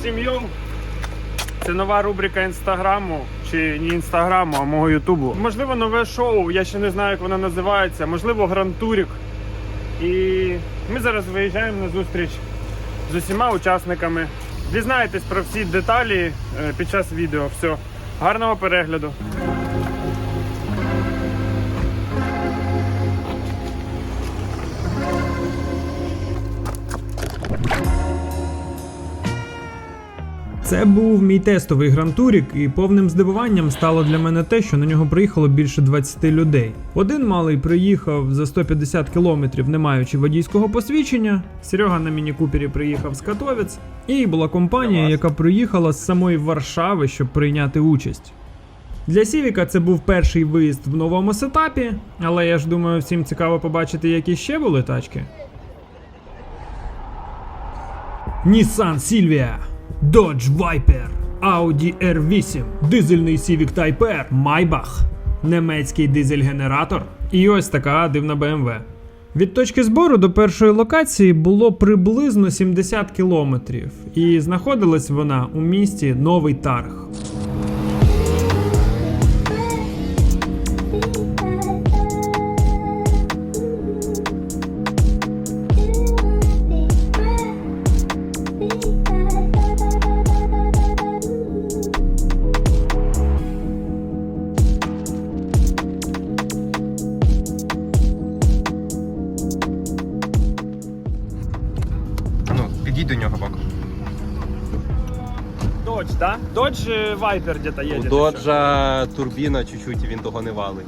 всім! Це нова рубрика інстаграму, чи не інстаграму, а мого ютубу. Можливо, нове шоу, я ще не знаю, як воно називається. Можливо, грантурік. І ми зараз виїжджаємо на зустріч з усіма учасниками. Дізнаєтесь про всі деталі е, під час відео. Все, гарного перегляду. Це був мій тестовий грантурік, і повним здивуванням стало для мене те, що на нього приїхало більше 20 людей. Один малий приїхав за 150 кілометрів, не маючи водійського посвідчення. Серега на міні-купері приїхав з Катовець, і була компанія, яка приїхала з самої Варшави, щоб прийняти участь. Для Сівіка це був перший виїзд в новому сетапі, але я ж думаю, всім цікаво побачити, які ще були тачки. Nissan Silvia, Dodge Viper, Audi R8, дизельний Civic Type R, Maybach, немецький дизель-генератор і ось така дивна BMW. Від точки збору до першої локації було приблизно 70 кілометрів, і знаходилась вона у місті Новий Тарг. Підійдь до нього боком. Додж, так? Додж Вайпер де-то У їде. Доджа турбіна чуть-чуть, він того не валить.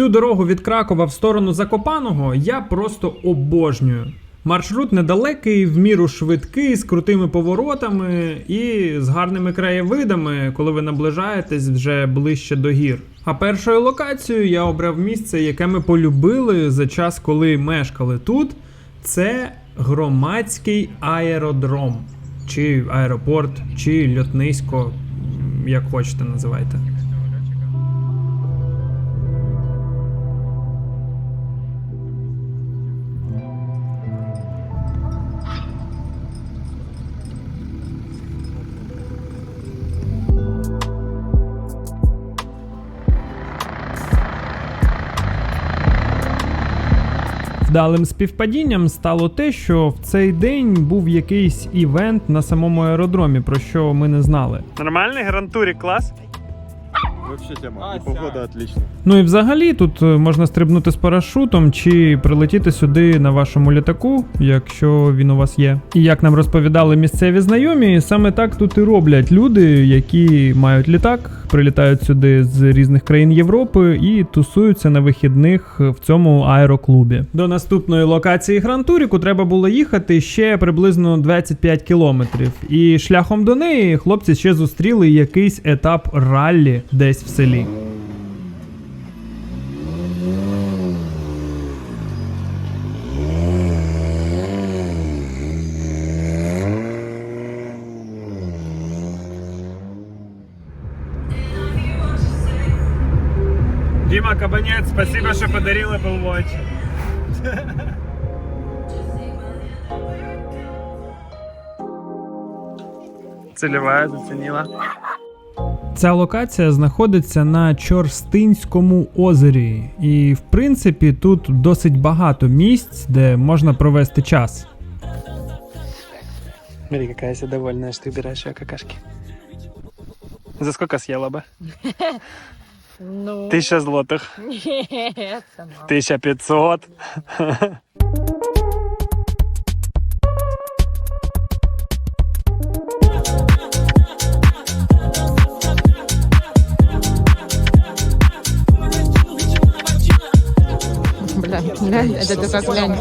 Цю дорогу від Кракова в сторону Закопаного я просто обожнюю. Маршрут недалекий, в міру швидкий, з крутими поворотами і з гарними краєвидами, коли ви наближаєтесь вже ближче до гір. А першою локацією я обрав місце, яке ми полюбили за час, коли мешкали тут. Це громадський аеродром, чи аеропорт, чи льотнисько, як хочете називайте. Вдалим співпадінням стало те, що в цей день був якийсь івент на самому аеродромі, про що ми не знали. Нормальний грантурі клас? Вообще тема. И погода отличная. Ну і взагалі тут е, можна стрибнути з парашутом чи прилетіти сюди на вашому літаку, якщо він у вас є. І як нам розповідали місцеві знайомі, саме так тут і роблять люди, які мають літак, прилітають сюди з різних країн Європи і тусуються на вихідних в цьому аероклубі. До наступної локації Грантуріку треба було їхати ще приблизно 25 кілометрів. І шляхом до неї хлопці ще зустріли якийсь етап раллі десь десь в селі. Дима Кабанец, спасибо, что подарил Apple Watch. Целевая заценила. Ця локація знаходиться на Чорстинському озері, і в принципі тут досить багато місць, де можна провести час. Смотри, какая вся довольная, что ты убираешь ее какашки. За сколько съела бы? Ну, Тысяча злотых. нет, сама. Тысяча пятьсот. Глянь, глянь, это только глянь.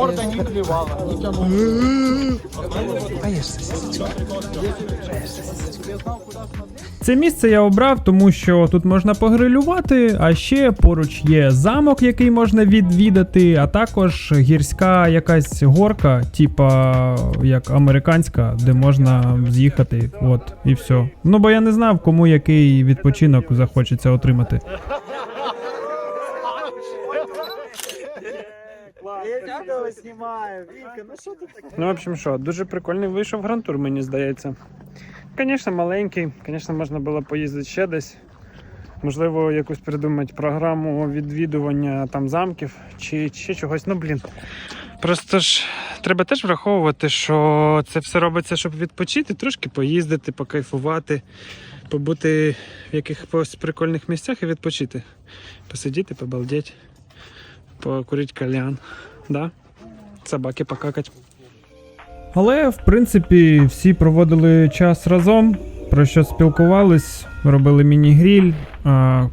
Це місце я обрав, тому що тут можна погрилювати, а ще поруч є замок, який можна відвідати, а також гірська якась горка, типа як американська, де можна з'їхати. От і все. Ну бо я не знав, кому який відпочинок захочеться отримати. Ну, в общем, що, дуже прикольний вийшов грантур, мені здається. Звісно, маленький, звісно, можна було поїздити ще десь. Можливо, якусь придумати програму відвідування там замків чи ще чогось. Ну, блін. Просто ж треба теж враховувати, що це все робиться, щоб відпочити, трошки поїздити, покайфувати, побути в якихось прикольних місцях і відпочити. Посидіти, побалдеть, покурити кальян. Да? Собаки покакать. Але в принципі всі проводили час разом, про що спілкувались, робили міні-гріль,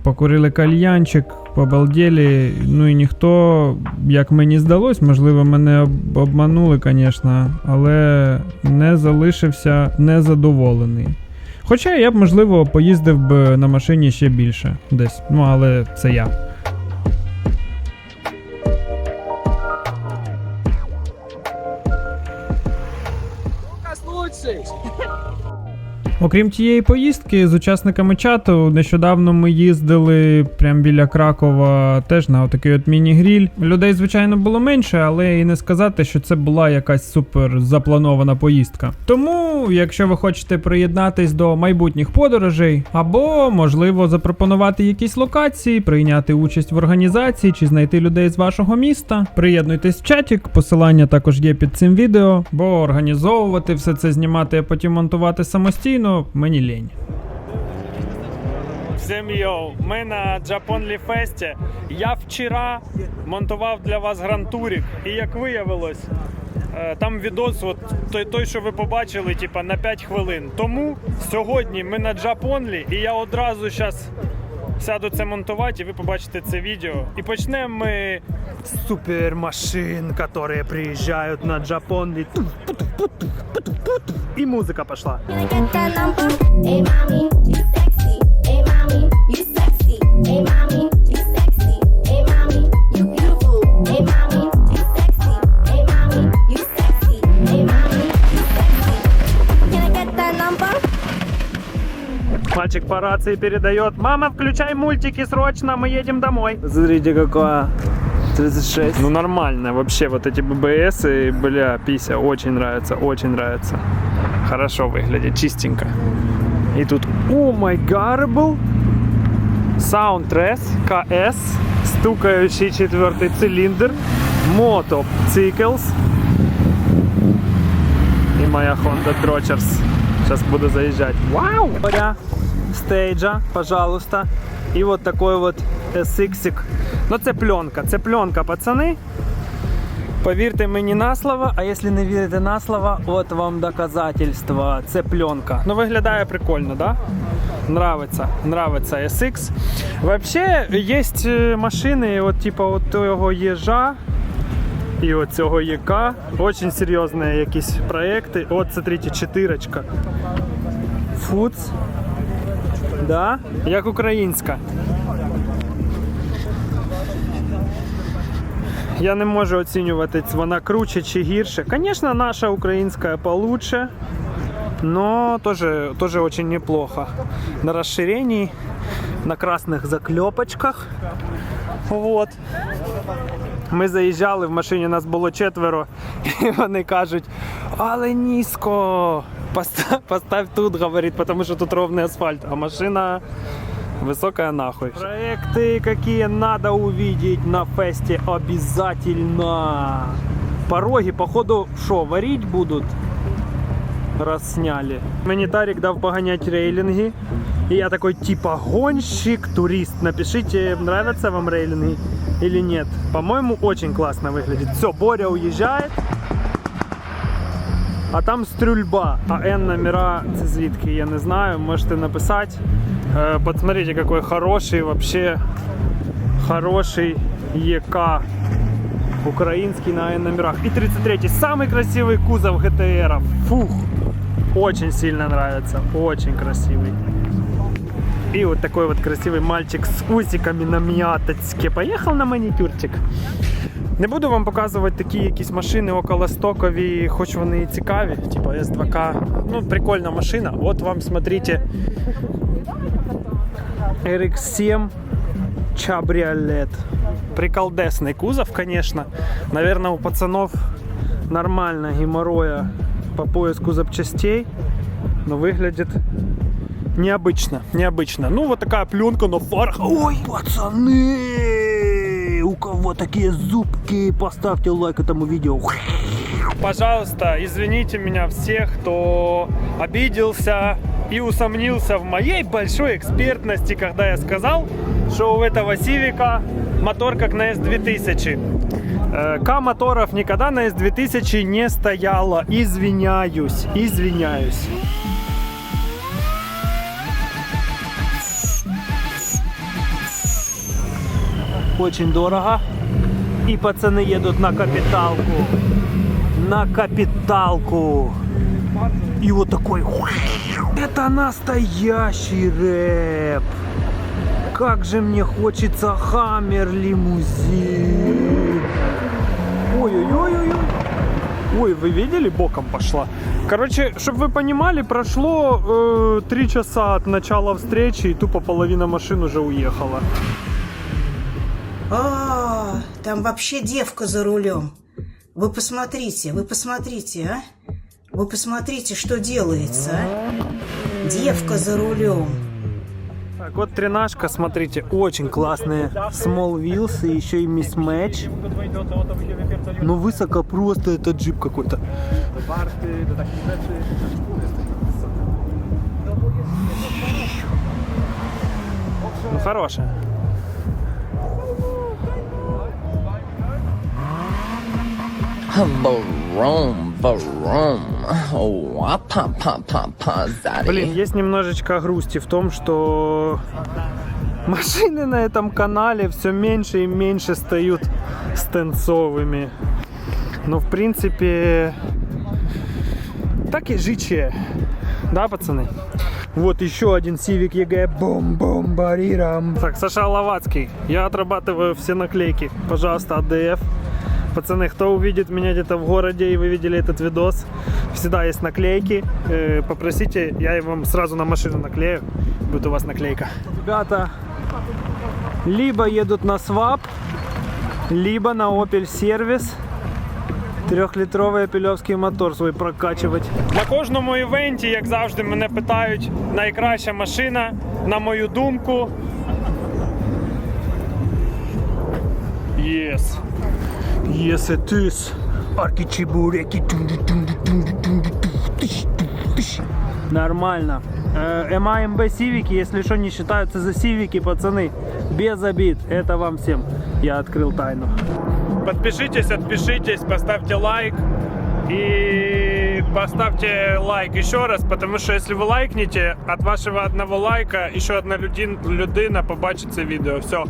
покурили кальянчик, побалдєлі. Ну і ніхто, як мені здалось, можливо, мене обманули, звісно, але не залишився незадоволений. Хоча я б, можливо, поїздив би на машині ще більше десь. Ну, але це я. Окрім тієї поїздки з учасниками чату, нещодавно ми їздили прямо біля Кракова теж на отакий от міні-гріль. Людей, звичайно, було менше, але і не сказати, що це була якась супер запланована поїздка. Тому, якщо ви хочете приєднатись до майбутніх подорожей, або можливо запропонувати якісь локації, прийняти участь в організації чи знайти людей з вашого міста, приєднуйтесь в чатік, посилання також є під цим відео, бо організовувати все це знімати, а потім монтувати самостійно мені лінь. Всем йоу, ми на Japonly Fest. Я вчора монтував для вас грантурік, і як виявилось, е, там відос, от той, той, що ви побачили, типа на 5 хвилин. Тому сьогодні ми на Japonly, і я одразу зараз сяду це монтувати, і ви побачите це відео. І почнемо ми з супермашин, які приїжджають на Japonly. и музыка пошла. Мальчик по рации передает. Мама, включай мультики срочно, мы едем домой. Смотрите, какое 36. Ну нормально, вообще вот эти ББС и, бля, пися, очень нравится, очень нравится. Хорошо выглядит, чистенько. И тут, о май гарбл, Soundtress стукающий четвертый цилиндр, мотоциклс и моя Honda Дрочерс. Сейчас буду заезжать. Вау! Стейджа, пожалуйста. И вот такой вот SX. Ну це пленка, це пленка, пацани. Повірте мені на слово, а якщо не вірите на слово, от вам доказательство. Це пленка. Ну виглядає прикольно, да? Нравиться, нравиться SX. Вообще є е, машини, от типа от того єжа і от цього ЄК. Очень серйозні якісь проекти. От, смотрите, чотирочка. Фуц. Да? Як українська. Я не можу оцінювати, вона круче чи гірше. Звісно, наша українська получше, но тоже, тоже очень неплохо. На расширении, на красних закльопочках. Вот. Ми заїжджали, в машині нас було четверо, і вони кажуть, але низько. Постав, поставь тут, говорить, потому что тут ровный асфальт, а машина высокая нахуй. Проекты, какие надо увидеть на фесте обязательно. Пороги, походу, что, варить будут? Раз сняли. Мені Тарик дав поганять рейлинги. И я такой, типа, гонщик, турист. Напишите, нравятся вам рейлинги или нет. По-моему, очень классно выглядит. Все, Боря уезжает. А там стрільба. А N номера це звідки, я не знаю. Можете написати. Е, Посмотрите, какой хороший, вообще хороший ЕК. Украинский на N номерах. И 33-й. Самый красивый кузов ГТР. Фух. Очень сильно нравится. Очень красивый. И вот такой вот красивый мальчик с усиками на м'яточке поехал на маникюрчик. Не буду вам показувати такі якісь машини околостокові, хоч вони і цікаві, типу S2K. Ну, прикольна машина. От вам смотрите. RX7 Чабриолет. Приколдесный кузов, конечно. Наверное, у пацанов нормально геморроя по поиску запчастей. Но выглядит необычно, необычно. Ну, вот такая пленка на фарах. Ой, пацаны! У кого такие зубки? Поставьте лайк этому видео. Пожалуйста, извините меня всех, кто обиделся и усомнился в моей большой экспертности, когда я сказал, что у этого Сивика мотор как на S2000. Э, К-моторов никогда на S2000 не стояло. Извиняюсь, извиняюсь. Очень дорого. И пацаны едут на капиталку. На капиталку. И вот такой... Это настоящий рэп. Как же мне хочется Хаммер лимузин. Ой-ой-ой-ой. Ой, вы видели, боком пошла. Короче, чтобы вы понимали, прошло э, три часа от начала встречи, и тупо половина машин уже уехала. А, там вообще девка за рулем. Вы посмотрите, вы посмотрите, а? Вы посмотрите, что делается, а? Девка за рулем. Так, вот тренажка, смотрите, очень классные small wheels и еще и mismatch. Ну высоко просто это джип какой-то. Ну хорошая. Vroom, Блин, есть немножечко грусти в том, что машины на этом канале все меньше и меньше стают стенцовыми. Но в принципе так и жиче. Да, пацаны? Вот еще один Civic EG. бум бум барирам Так, Саша Ловацкий. Я отрабатываю все наклейки. Пожалуйста, АДФ. Пацаны, кто увидит меня где-то в городе и вы видели этот видос, всегда есть наклейки. Э, Попросите, я вам сразу на машину наклею. Будет у вас наклейка. Ребята, либо едут на свап, либо на Opel сервис. Трьохлітровий апельовський мотор свій прокачувати. На кожному івенті, як завжди, мене питають найкраща машина, на мою думку. Yes. Yes, it is. Арки-чебуреки. Нормально. МАМБ Сивики, если что, не считаются за Сивики, пацаны. Без обид. Это вам всем. Я открыл тайну. Подпишитесь, отпишитесь, поставьте лайк. И поставьте лайк еще раз, потому что если вы лайкнете, от вашего одного лайка еще одна людин, людина побачит це видео. Все.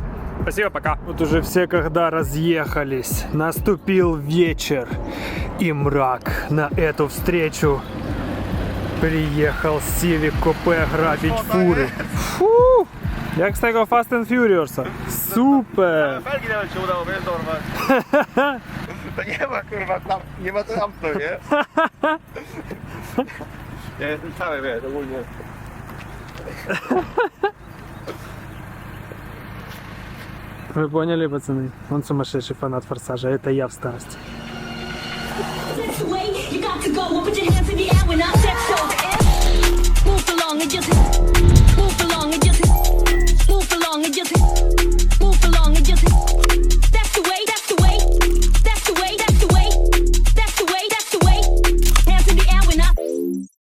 Спасибо, пока. Вот уже все когда разъехались, наступил вечер и мрак. На эту встречу приехал Civic Купе грабить фуры. Фу! Jak z tego Fast and Furiosa. Super! Felgi nawet się udało, wiesz, dorwać. To nie ma kurwa tam, nie ma co tam to, nie? Ja jestem cały, wiesz, ogólnie. Вы поняли, пацаны? Он сумасшедший фанат форсажа, это я в старости. This way, you got to go and put your hands in the air when I step so. Move along and just.